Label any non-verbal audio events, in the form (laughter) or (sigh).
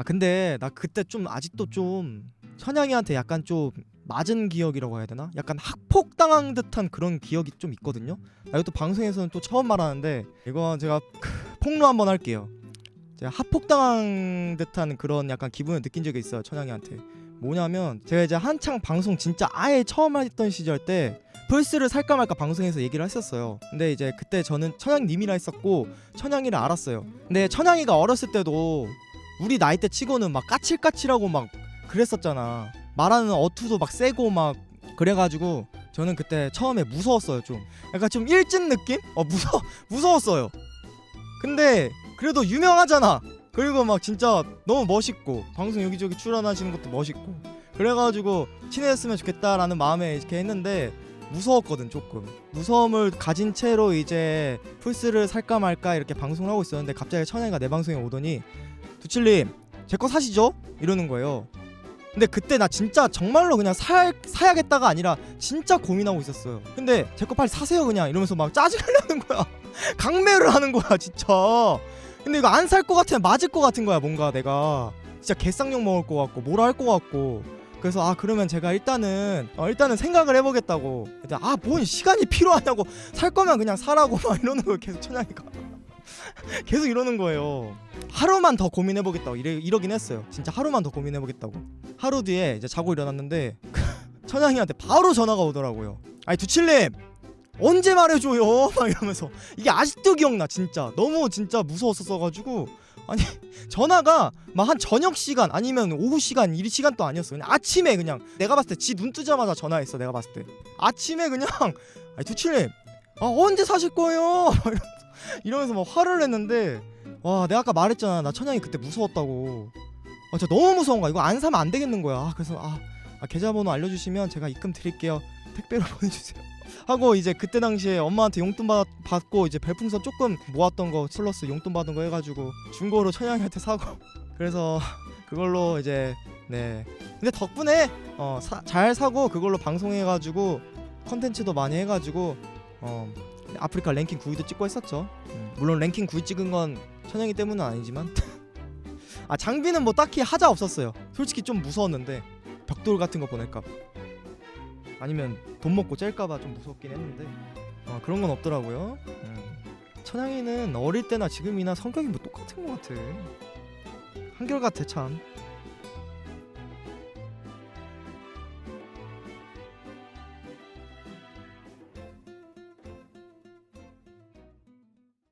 아 근데 나 그때 좀 아직도 좀 천양이한테 약간 좀 맞은 기억이라고 해야 되나? 약간 학폭당한 듯한 그런 기억이 좀 있거든요. 나 이것도 방송에서는 또 처음 말하는데 이거 제가 폭로 한번 할게요. 제가 학폭당한 듯한 그런 약간 기분을 느낀 적이 있어요 천양이한테. 뭐냐면 제가 이제 한창 방송 진짜 아예 처음 했던 시절 때 플스를 살까 말까 방송에서 얘기를 했었어요. 근데 이제 그때 저는 천양님이라 했었고 천양이를 알았어요. 근데 천양이가 어렸을 때도 우리 나이 때 치고는 막 까칠까칠하고 막 그랬었잖아. 말하는 어투도 막 세고 막 그래가지고 저는 그때 처음에 무서웠어요 좀. 약간 좀 일진 느낌? 어 무서 (laughs) 무서웠어요. 근데 그래도 유명하잖아. 그리고 막 진짜 너무 멋있고 방송 여기저기 출연하시는 것도 멋있고 그래가지고 친해졌으면 좋겠다라는 마음에 이렇게 했는데 무서웠거든 조금 무서움을 가진 채로 이제 플스를 살까 말까 이렇게 방송을 하고 있었는데 갑자기 천양이가 내 방송에 오더니 두칠님 제 거 사시죠? 이러는 거예요. 근데 그때 나 진짜 정말로 그냥 사, 사야겠다가 아니라 진짜 고민하고 있었어요. 근데 제 거 빨리 사세요 그냥 이러면서 막 짜증을 내는 거야. (laughs) 강매를 하는 거야 진짜. 근데 이거 안 살 것 같으면 맞을 것 같은 거야 뭔가 내가. 진짜 개쌍욕 먹을 것 같고 뭐라 할 것 같고. 그래서 아 그러면 제가 일단은 어, 일단은 생각을 해보겠다고. 아뭔 시간이 필요하냐고. 살 거면 그냥 사라고 막 이러는 거예요 계속 천양이가 (laughs) 계속 이러는 거예요. 하루만 더 고민해보겠다고. 이러긴 했어요. 진짜 하루만 더 고민해보겠다고. 하루 뒤에 이제 자고 일어났는데 (laughs) 천양이한테 바로 전화가 오더라고요 아니 두칠님 언제 말해줘요? (laughs) 막 이러면서. 이게 아직도 기억나 진짜. 너무 진짜 무서웠었어가지고. 아니 전화가 막 한 저녁 시간 아니면 오후 시간 일 시간도 아니었어. 그냥 아침에 그냥 내가 봤을 때 지 눈 뜨자마자 전화했어 내가 봤을 때. 아침에 그냥 아니 두칠님 아 언제 사실 거예요? 막 이러면서, 막 화를 냈는데 와 내가 아까 말했잖아. 나 천양이 그때 무서웠다고. 아 진짜 너무 무서운 거야. 이거 안 사면 안 되겠는 거야. 아, 그래서 아, 아 계좌번호 알려주시면 제가 입금 드릴게요. 택배로 (laughs) 보내주세요. 하고 이제 그때 당시에 엄마한테 용돈 받, 받고 이제 별풍선 조금 모았던 거 플러스 용돈 받은 거 해가지고 중고로 천양이한테 사고. (laughs) 그래서 그걸로 이제 네. 근데 덕분에 어잘 사고 그걸로 방송해가지고 컨텐츠도 많이 해가지고 어 아프리카 랭킹 9위도 찍고 했었죠 음, 물론 랭킹 9위 찍은 건 천양이 때문은 아니지만 (laughs) 아 장비는 뭐 딱히 하자 없었어요 솔직히 좀 무서웠는데 벽돌 같은 거 보낼까 봐 아니면 돈 먹고 짤까봐 좀 무섭긴 했는데 어, 그런 건 없더라고요. 음. 천양이는 어릴 때나 지금이나 성격이 뭐 똑같은 것 같아. 한결같아 참.